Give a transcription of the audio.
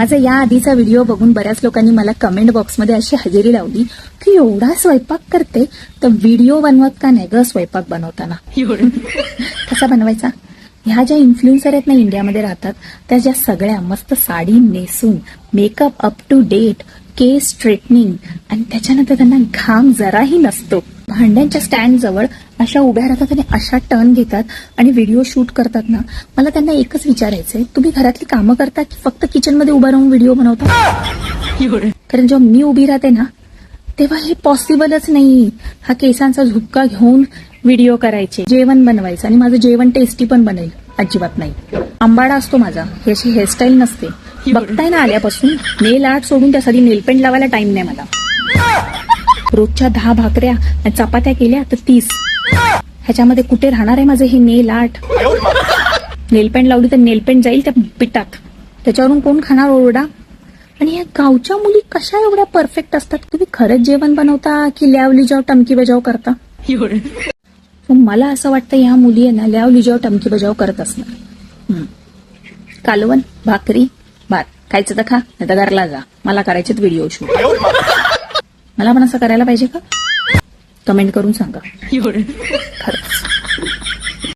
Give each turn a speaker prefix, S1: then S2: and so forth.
S1: माझा या आधीचा व्हिडिओ बघून बऱ्याच लोकांनी मला कमेंट बॉक्समध्ये अशी हजेरी लावली की एवढा स्वयंपाक करते तर व्हिडिओ बनवत का नाही ग स्वयंपाक बनवताना? कसा बनवायचा? ह्या ज्या इन्फ्लुएन्सर आहेत ना इंडियामध्ये राहतात त्या ज्या सगळ्या मस्त साडी नेसून मेकअप अप टू डेट केस स्ट्रेटनिंग आणि त्याच्यानंतर त्यांना घाम जराही नसतो. भांड्यांच्या स्टँड जवळ अशा उभ्या राहतात आणि अशा टर्न घेतात आणि व्हिडिओ शूट करतात ना मला त्यांना एकच विचारायचंय तुम्ही घरातली कामं करता की फक्त किचनमध्ये उभा राहून व्हिडिओ बनवता? कारण जेव्हा मी उभी राहते ना तेव्हा हे पॉसिबलच नाही. हा केसांचा झुपका घेऊन व्हिडिओ करायचे जेवण बनवायचं आणि माझं जेवण टेस्टी पण बनेल अजिबात नाही. आंबाडा असतो माझा ही अशी हेअरस्टाईल नसते. बघताय ना आल्यापासून नेल आर्ट सोडून त्यासाठी नेलपेंट लावायला टाइम नाही मला. रोजच्या दहा भाकऱ्या आणि चपात्या केल्या तर तीस. ह्याच्यामध्ये कुठे राहणार आहे माझं हे नेल आर्ट? नेलपेंट लावली तर नेलपेंट जाईल त्या पिठात. त्याच्यावरून कोण खाणार ओरडा? आणि या गावच्या मुली कशा एवढ्या परफेक्ट असतात? तुम्ही खरंच जेवण बनवता की ल्याव लिजाव टमकी बजाव करता? मला असं वाटतं ह्या मुली आहे ना ल्याव लिजाव टमकी बजाव करत असणार. कालवण भाकरी भात. खायचं तर खा नाही तर घरला जा. मला करायचे व्हिडिओ शूट मला पण असं करायला पाहिजे का? कमेंट करून सांगा. खरंच.